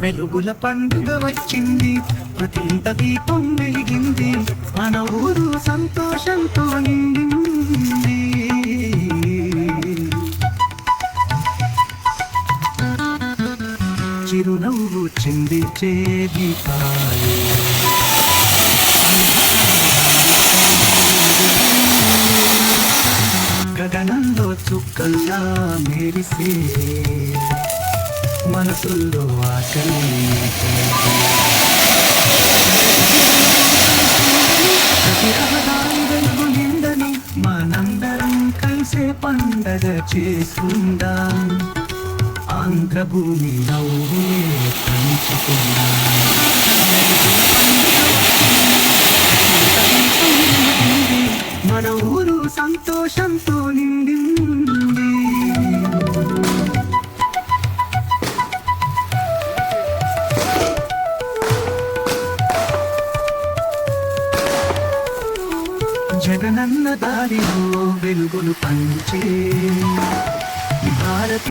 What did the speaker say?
వెలుగుల పండుగ వచ్చింది. ప్రతి ఇంత దీపం వెలిగింది. మన ఊరు సంతోషంతో నిండింది. చిరునవ్వు చిందించే చేది గగనం గగనంలో చుక్కల్లా మెరిసే. మనసుల్లో ఆకలి ప్రతి రహదారి వెలుగు మనందరం కలిసే పండగ చేసుకుందాం. ఆంధ్రభూమి నవ్వే పంచుకుందాం. మన ఊరు సంతోషంతో నిండింది జగనన్న దారిలో వెలుగులు పంచే భారత